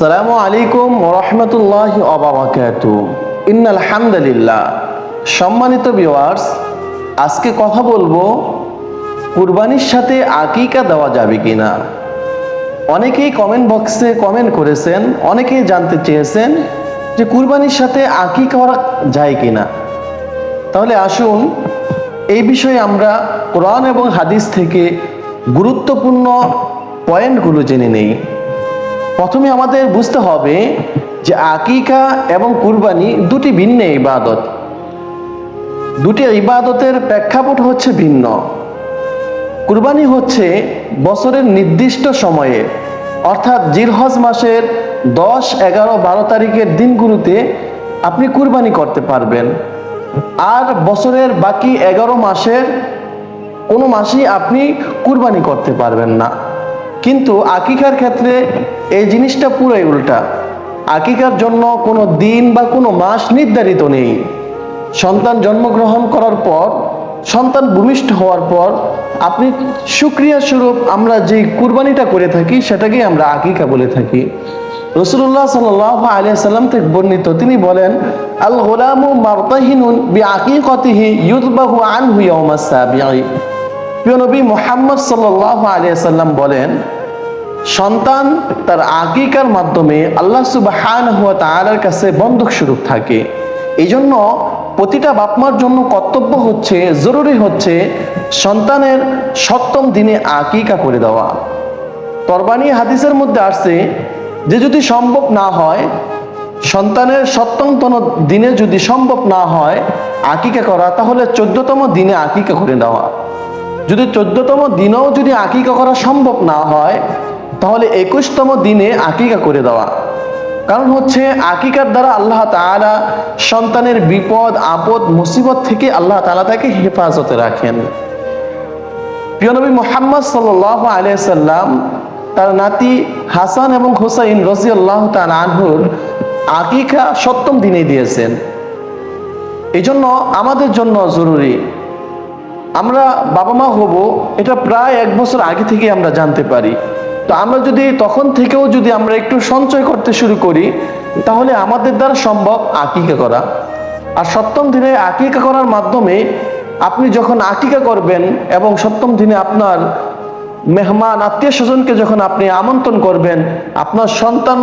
আসসালামু আলাইকুম ওরহমতুল্লাহ অবাবাকাত ইন আলহামদুলিল্লাহ সম্মানিত ভিওয়ার্স আজকে কথা বলব, কুরবানির সাথে আকিকা দেওয়া যাবে কিনা। অনেকেই কমেন্ট বক্সে কমেন্ট করেছেন, অনেকেই জানতে চেয়েছেন যে কুরবানির সাথে আকিকা করা যায় কিনা। তাহলে আসুন, এই বিষয়ে আমরা কোরআন এবং হাদিস থেকে গুরুত্বপূর্ণ পয়েন্টগুলো জেনে নেই। প্রথমে আমাদের বুঝতে হবে যে আকিকা এবং কুরবানি দুটি ভিন্ন ইবাদত। দুটি ইবাদতের প্রেক্ষাপট হচ্ছে ভিন্ন। কুরবানি হচ্ছে বছরের নির্দিষ্ট সময়ে, অর্থাৎ জিরহজ মাসের দশ, এগারো, বারো তারিখের দিনগুলোতে আপনি কুরবানি করতে পারবেন। আর বছরের বাকি এগারো মাসের কোনো মাসেই আপনি কুরবানি করতে পারবেন না। কিন্তু আকিকার ক্ষেত্রে এই জিনিসটা পুরোই উল্টা। আকিকার জন্য কোনো দিন বা কোনো মাস নির্ধারিত নেই। সন্তান জন্মগ্রহণ করার পর, সন্তান ভূমিষ্ঠ হওয়ার পর, আপনি সুক্রিয়া স্বরূপ আমরা যে কুরবানিটা করে থাকি, সেটাকেই আমরা আকিকা বলে থাকি। রসুল্লাহ সাল আলিয়া সাল্লাম থেকে বর্ণিত, তিনি বলেন আল গোলামু মারতাহিনুন বি আকিকতিহি ইউদবাহু আনহু ইয়াউমাস সাবিঈ। প্রিয় নবী মোহাম্মদ সাল্লাহ আলিয়া সাল্লাম বলেন, সন্তান তার আকিকার মাধ্যমে আল্লাহ সুবাহান হুয়া তাআলার কাছে বন্ধক স্বরূপ থাকে। এই জন্য প্রতিটা বাপমার জন্য কর্তব্য হচ্ছে, জরুরি হচ্ছে সন্তানের সপ্তম দিনে আকিকা করে দেওয়া। তরবানি হাদিসের মধ্যে আসছে যে যদি সম্ভব না হয়, সন্তানের সপ্তমতম দিনে যদি সম্ভব না হয় আকিকা করা, তাহলে চোদ্দতম দিনে আকিকা করে দেওয়া। যদি চোদ্দতম দিনেও যদি আকিকা করা সম্ভব না হয়, তাহলে একুশতম দিনে আকিকা করে দেওয়া। কারণ হচ্ছে আকিকার দ্বারা আল্লাহ তালা সন্তানের বিপদ, আপদ, মুসিবত থেকে আল্লাহ তালা তাকে হেফাজতে রাখেন। প্রিয়নবী মোহাম্মদ সাল্লাহ আলিয়াল্লাম তার নাতি হাসান এবং হুসাইন রজি আল্লাহ আনহুর আকিকা সপ্তম দিনে দিয়েছেন। এই জন্য আমাদের জন্য জরুরি আমরা বাবা মা হব, এটা প্রায় এক বছর আগে থেকে আমরা জানতে পারি। তো আমরা যদি তখন থেকেও যদি আমরা একটু সঞ্চয় করতে শুরু করি, তাহলে আমাদের দ্বারা সম্ভব আকিকা করা। আর সপ্তম দিনে আকিকা করার মাধ্যমে আপনি যখন আকিকা করবেন এবং সপ্তম দিনে আপনার মেহমান, আত্মীয় স্বজনকে যখন আপনি আমন্ত্রণ করবেন, আপনার সন্তান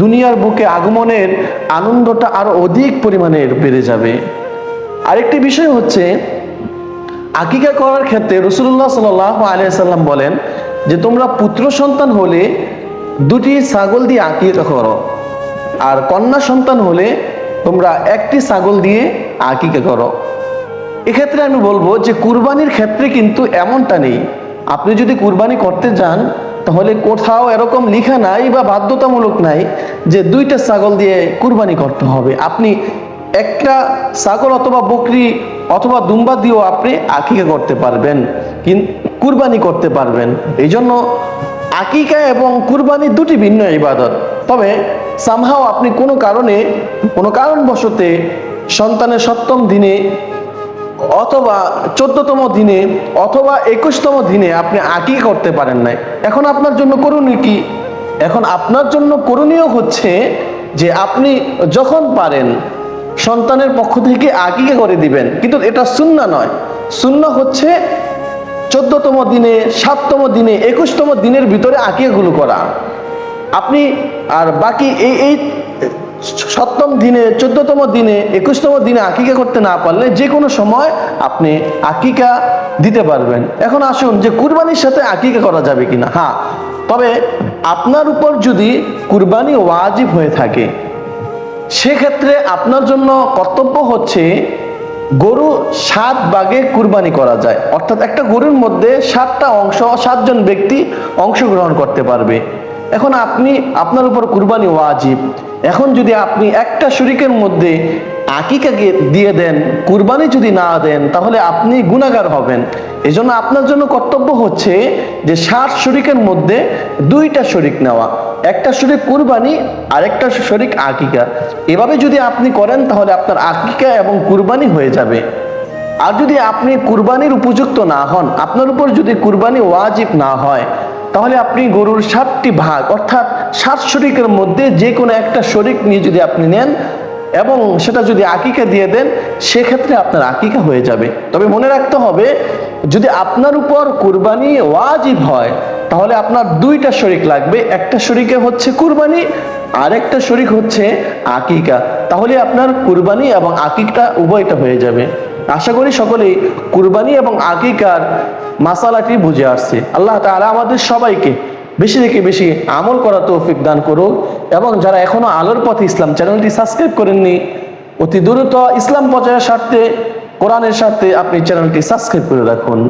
দুনিয়ার বুকে আগমনের আনন্দটা আরও অধিক পরিমাণে বেড়ে যাবে। আরেকটি বিষয় হচ্ছে আকিকা করার ক্ষেত্রে রসুল্লাহ সাল আলিয়াল্লাম বলেন যে, তোমরা পুত্র সন্তান হলে দুটি ছাগল দিয়ে আকিকা করো আর কন্যা সন্তান হলে তোমরা একটি ছাগল দিয়ে আকিকা করো। এক্ষেত্রে আমি বলব যে, কুরবানির ক্ষেত্রে কিন্তু এমনটা নেই। আপনি যদি কুরবানি করতে যান, তাহলে কোথাও এরকম লিখা নাই বা বাধ্যতামূলক নাই যে, দুইটা ছাগল দিয়ে কুরবানি করতে হবে। আপনি একটা ছাগল অথবা বকরি অথবা দুম্বা দিয়েও আপনি আকিকা করতে পারবেন কিন্তু কুরবানি করতে পারবেন। এই জন্য আকিকা এবং কুরবানি দুটি ভিন্ন ইবাদত। তবে সামহাও আপনি কোনো কারণে, কোনো কারণবশতে সন্তানের সপ্তম দিনে অথবা চোদ্দতম দিনে অথবা একুশতম দিনে আপনি আঁকি করতে পারেন নাই। এখন আপনার জন্য করণীয় কি? এখন আপনার জন্য করণীয় হচ্ছে যে আপনি যখন পারেন সন্তানের পক্ষ থেকে আকিকা করে দিবেন। কিন্তু এটা শূন্য নয়। শূন্য হচ্ছে চোদ্দতম দিনে, সাততম দিনে, একুশতম দিনের ভিতরে আকিয়াগুলো করা। আপনি আর বাকি এই এই সপ্তম দিনে, চোদ্দতম দিনে, একুশতম দিনে আকিকা করতে না পারলে যে কোনো সময় আপনি আকিকা দিতে পারবেন। এখন আসুন যে কুরবানির সাথে আকিকা করা যাবে কিনা। হ্যাঁ তবে আপনার উপর যদি কুরবানি ওয়াজিব হয়ে থাকে সেক্ষেত্রে আপনার জন্য কর্তব্য হচ্ছে গরু সাত ভাগে কুরবানি করা যায়। অর্থাৎ একটা গরুর মধ্যে সাতটা অংশ, সাতজন ব্যক্তি অংশগ্রহণ করতে পারবে। এখন আপনি, আপনার উপর কুরবানি ওয়াজিব। এখন যদি আপনি একটা শরিকের মধ্যে আকিকাকে দিয়ে দেন, কুরবানি যদি না দেন, তাহলে আপনি গুণাগার হবেন। এই জন্য আপনার জন্য কর্তব্য হচ্ছে যে ষাট শরিকের মধ্যে দুইটা শরিক নেওয়া। একটা শরিক কুরবানি আর একটা শরিক আকিকা। এভাবে যদি আপনি করেন, তাহলে আপনার আকিকা এবং কুরবানি হয়ে যাবে। আর যদি আপনি কুরবানির উপযুক্ত না হন, আপনার উপর যদি কুরবানি ওয়াজিব না হয়, তাহলে আপনি গরুর সাতটি ভাগ, অর্থাৎ সাত শরিকের মধ্যে যে কোনো একটা শরিক নিয়ে যদি আপনি নেন এবং সেটা যদি আকিকা দিয়ে দেন, সেক্ষেত্রে আপনার আকিকা হয়ে যাবে। তবে মনে রাখতে হবে, যদি আপনার উপর কুরবানি ওয়াজিব হয়, তাহলে আপনার দুইটা শরিক লাগবে। একটা শরিকে হচ্ছে কুরবানি আরেকটা শরিক হচ্ছে আকিকা। তাহলে আপনার কুরবানি এবং আকিকটা উভয়টা হয়ে যাবে। আশা করি সকলেই কুরবানি এবং আকিকার মাসালাটি বুঝে আসছে। আল্লাহ তাআলা আমাদের সবাইকে বেশি থেকে বেশি আমল করা তৌফিক দান করুক। এবং যারা এখনও আলোর পথে ইসলাম চ্যানেলটি সাবস্ক্রাইব করেননি, অতি দ্রুত ইসলাম প্রচারের স্বার্থে, কোরআনের স্বার্থে আপনি চ্যানেলটি সাবস্ক্রাইব করে রাখুন।